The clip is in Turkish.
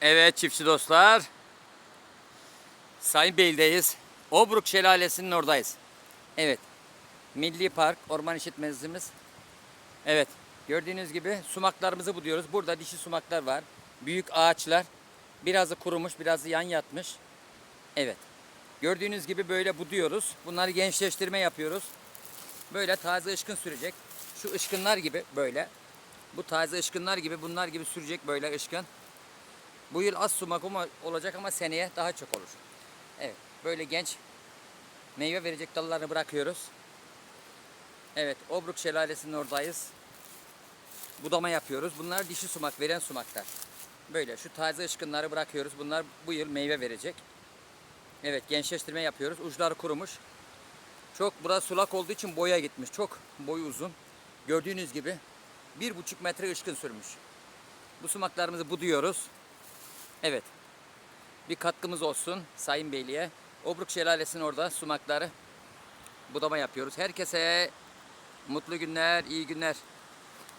Evet çiftçi dostlar. Sayın Bey'deyiz. Obruk Şelalesi'nin oradayız. Evet. Milli Park Orman İşletmecimiz. Evet. Gördüğünüz gibi sumaklarımızı buluyoruz. Burada dişi sumaklar var. Büyük ağaçlar. Birazı kurumuş, birazı yan yatmış. Evet. Gördüğünüz gibi böyle buduyoruz. Bunları gençleştirme yapıyoruz. Böyle taze ışkın sürecek. Şu ışkınlar gibi böyle. Bu taze ışkınlar gibi bunlar gibi sürecek böyle ışkın. Bu yıl az sumak ama- olacak ama seneye daha çok olur. Evet böyle genç meyve verecek dallarını bırakıyoruz. Evet Obruk Şelalesi'nin oradayız. Budama yapıyoruz. Bunlar dişi sumak veren sumaklar. Böyle şu taze ışkınları bırakıyoruz. Bunlar bu yıl meyve verecek. Evet gençleştirme yapıyoruz. Uçları kurumuş. Çok burası sulak olduğu için boya gitmiş. Çok boyu uzun. Gördüğünüz gibi bir buçuk metre ışkın sürmüş. Bu sumaklarımızı buduyoruz. Evet. Bir katkımız olsun Sayın Beyliğe. Obruk Şelalesi'nin orada sumakları budama yapıyoruz. Herkese mutlu günler, iyi günler.